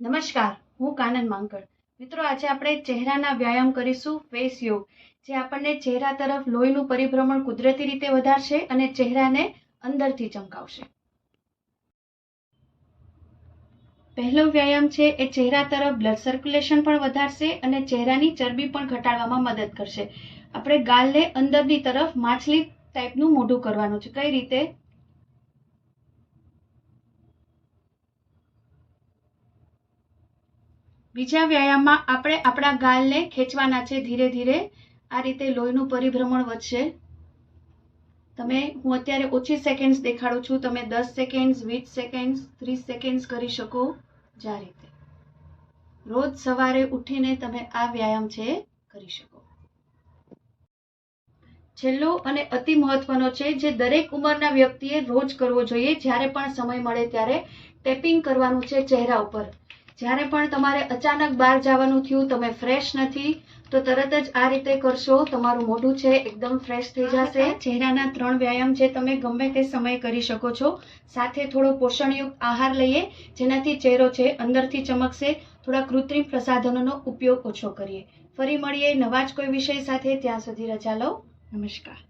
નમસ્કાર, હું કાનન માંકડ. મિત્રો, આજે આપણે ચહેરાના વ્યાયામ કરીશું ફેસ યોગ, જે આપણને ચહેરા તરફ લોહીનું પરિભ્રમણ કુદરતી રીતે વધારશે અને ચહેરાને અંદરથી ચમકાવશે. પહેલો વ્યાયામ છે, એ ચહેરા તરફ બ્લડ સર્ક્યુલેશન પણ વધારશે અને ચહેરાની ચરબી પણ ઘટાડવામાં મદદ કરશે. આપણે ગાલને અંદરની તરફ માછલી ટાઈપનું મોઢું કરવાનું છે. કઈ રીતે? બીજા વ્યાયામમાં આપણે આપણા ગાલને ખેંચવાના છે ધીરે ધીરે. આ રીતે લોહીનું પરિભ્રમણ વધશે. તમે, હું અત્યારે ઓછી સેકન્ડ્સ દેખાડું છું. તમે દસ સેકન્ડ્સ વીસ સેકન્ડ્સ ત્રીસ સેકન્ડ્સ કરી શકો જા રીતે. રોજ સવારે ઉઠીને તમે આ વ્યાયામ છે કરી શકો. છેલ્લો અને અતિ મહત્વનો છે જે દરેક ઉંમરના વ્યક્તિએ રોજ કરવો જોઈએ. જ્યારે પણ સમય મળે ત્યારે ટેપિંગ કરવાનું છે ચહેરા ઉપર. જ્યારે પણ તમારે અચાનક બહાર જવાનું થયું તમે ફ્રેશ નથી તો તરત જ આ રીતે કરશો. તમારું મોઢું છે એકદમ ફ્રેશ થઈ જશે. ચહેરાના ત્રણ વ્યાયામ છે તમે ગમે તે સમયે કરી શકો છો સાથે થોડો પોષણયુક્ત આહાર લઈએ જેનાથી ચહેરો છે અંદરથી ચમકશે. થોડા કૃત્રિમ પ્રસાધનોનો ઉપયોગ ઓછો કરીએ. ફરી મળીએ નવા જ કોઈ વિષય સાથે ત્યાં સુધી રજા લઉં નમસ્કાર.